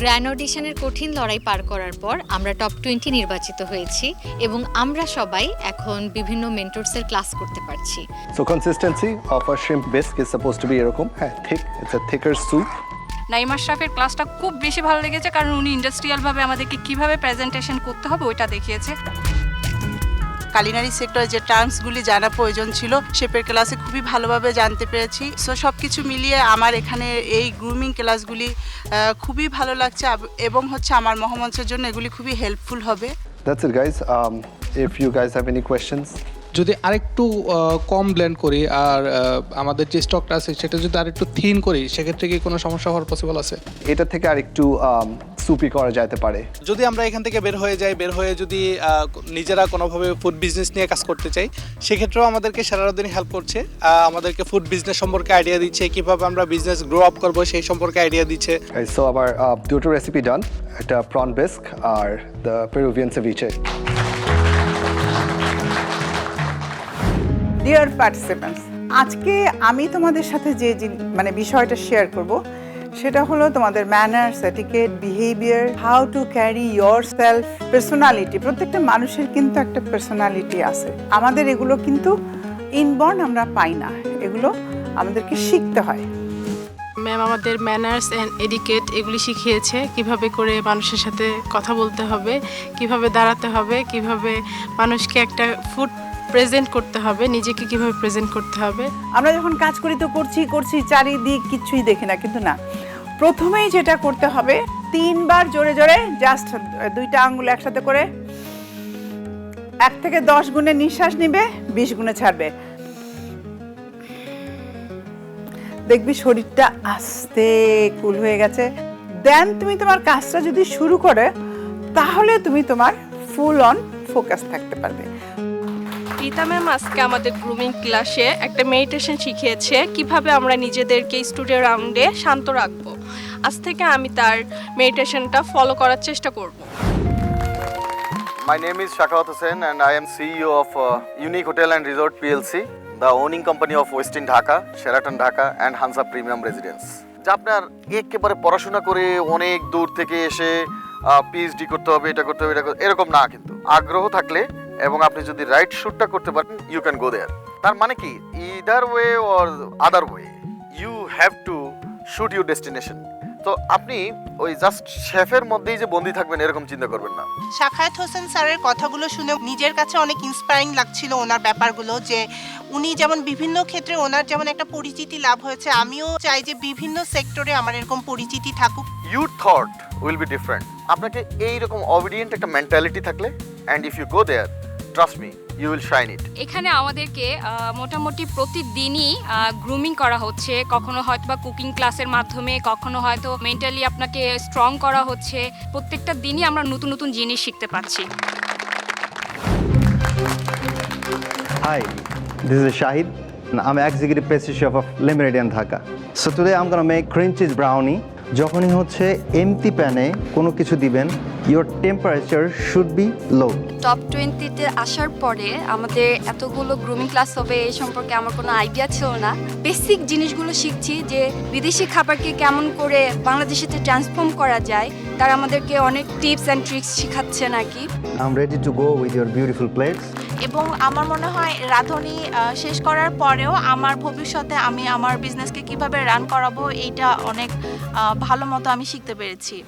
Grand অডিশনের কঠিন লড়াই পার করার পর আমরা টপ টোয়েন্টি নির্বাচিত হয়েছি এবং আমরা সবাই এখন বিভিন্ন মেন্টরসের ক্লাস করতে পারছি। So consistency of a shrimp bisque is suppose to be এরকম। হ্যাঁ thick it's a thicker soup Naima আশরাফের ক্লাসটা খুব বেশি ভালো লেগেছে কারণ উনি ইন্ডাস্ট্রিয়ালভাবে আমাদেরকে কীভাবে প্রেজেন্টেশন করতে হবে ওইটা দেখিয়েছে। কালিনারি সেক্টরে যে টার্মসগুলি জানা প্রয়োজন ছিল শেপের ক্লাসে খুবই ভালোভাবে জানতে পেরেছি। সো সব কিছু মিলিয়ে আমার এখানে এই গ্রুমিং ক্লাসগুলি খুবই ভালো লাগছে এবং হচ্ছে আমার মহামঞ্চের জন্য এগুলি খুবই হেল্পফুল হবে। That's it guys. Um, if you guys have any questions যদি আরেকটু কম ব্লেন্ড করি আর আমাদের যে স্টকটা আছে সেটা যদি আরেকটু থিন করি সেক্ষেত্রে কি কোনো সমস্যা হওয়ার পসিবল আছে? এটা থেকে আরেকটু সুপি করা যেতে পারে। যদি আমরা এখান থেকে বের হয়ে যাই বের হয়ে যদি নিজেরা কোনোভাবে ফুড বিজনেস নিয়ে কাজ করতে চাই সেক্ষেত্রেও আমাদেরকে সারাদিনই হেল্প করছে। আমাদেরকে ফুড বিজনেস সম্পর্কে আইডিয়া দিচ্ছে কীভাবে আমরা বিজনেস গ্রো আপ করব সেই সম্পর্কে আইডিয়া দিচ্ছে। সো আবার দুটো রেসিপি ডান একটা prawn bisque R the Peruvian ceviche dear participants আজকে আমি তোমাদের সাথে যে মানে বিষয়টা শেয়ার করব, সেটা হলো তোমাদের manners etiquette behaviour how to carry yourself personality প্রত্যেকটা মানুষের কিন্তু একটা পার্সোনালিটি আছে। আমাদের এগুলো কিন্তু ইনবর্ন আমরা পাই না। এগুলো আমাদেরকে শিখতে হয়। ম্যাম আমাদের ম্যানার্স অ্যান্ড এডিকেট এগুলি শিখিয়েছে। কীভাবে করে মানুষের সাথে কথা বলতে হবে, কীভাবে দাঁড়াতে হবে, কীভাবে মানুষকে একটা ফুড প্রেজেন্ট করতে হবে, নিজেকে কীভাবে প্রেজেন্ট করতে হবে। আমরা যখন কাজ করি তো করছি করছি, চারিদিক কিছুই দেখি না, কিন্তু না। প্রথমেই যেটা করতে হবে, তিনবার জোরে জোরে জাস্ট দুইটা আঙ্গুল একসাথে করে এক থেকে দশ গুণে নিঃশ্বাস নিবে, বিশ গুণে ছাড়বে। দেখবি শরীরটা আস্তে কুল হয়ে গেছে। দেন তুমি তোমার কাজটা যদি শুরু করে, তাহলে তুমি তোমার ফুল অন ফোকাস থাকতে পারবে। রীতা ম্যাম আজকে আমাদের গ্রুমিং ক্লাসে একটা মেডিটেশন শিখিয়েছে কীভাবে আমরা নিজেদেরকে স্টুডিও রাউন্ডে শান্ত রাখব। আজ থেকে আমি তার মেডিটেশনটা ফলো করার চেষ্টা করব। My name is Shakawat Hussain and I am CEO of uh, Unique Hotel and Resort PLC, the owning company of Westin Dhaka, Sheraton Dhaka and Hansa Premium. যা আপনার একেবারে পড়াশোনা করে অনেক দূর থেকে এসে পিএইচডি করতে হবে এটা করতে হবে এটা এরকম না কিন্তু। আগ্রহ থাকলে এবং আপনি যদি রাইট শুটটা করতে পারেন ইউ ক্যান গো দেয়ার তার মানে কি? Either way or other way you have to shoot your destination তো আপনি ওই জাস্ট শেফের মধ্যেই যে বন্দি থাকবেন এরকম চিন্তা করবেন না। শাখায়াত হোসেন স্যারের কথাগুলো শুনে নিজের কাছে অনেক ইন্সপায়ারিং লাগছিল ওনার ব্যাপারগুলো যে উনি যেমন বিভিন্ন ক্ষেত্রে ওনার যেমন একটা পরিচিতি লাভ হয়েছে আমিও চাই যে বিভিন্ন সেক্টরে আমার এরকম পরিচিতি থাকুক। You thought will be different আপনাকে এইরকম অবিডিয়েন্ট একটা মেন্টালিটি থাকলে and if you go there trust me you will shine it এখানে আমাদেরকে আহ, মোটামুটি প্রতিদিনই গ্রুমিং করা হচ্ছে কখনো হয়তো বা কুকিং ক্লাসের মাধ্যমে কখনো হয়তো মেন্টালি আপনাকে স্ট্রং করা হচ্ছে প্রত্যেকটা দিনই আমরা নতুন নতুন জিনিস শিখতে পাচ্ছি Hi, this is Shahid. I'm executive pastry chef of Le Meridian Dhaka. So today I'm gonna make cream cheese brownie. যখনই হচ্ছে এমটি প্যানে কোনো কিছু দিবেন your temperature should below top টোয়েন্টিতে আসার পরে আমাদের এতগুলো গ্রুমিং ক্লাস হবে এই সম্পর্কে আমার কোনো আইডিয়া ছিল না। বেসিক জিনিসগুলো শিখছি যে বিদেশি খাবারকে কেমন করে বাংলাদেশেতে ট্রান্সফর্ম করা যায় তারা আমাদেরকে অনেক টিপস অ্যান্ড ট্রিক্স শেখাচ্ছে নাকি I am ready to go with your beautiful plates এবং আমার মনে হয় রাঁধুনি শেষ করার পরেও আমার ভবিষ্যতে আমি আমার বিজনেসকে কীভাবে রান করাবো এইটা অনেক ভালো মতো আমি শিখতে পেরেছি।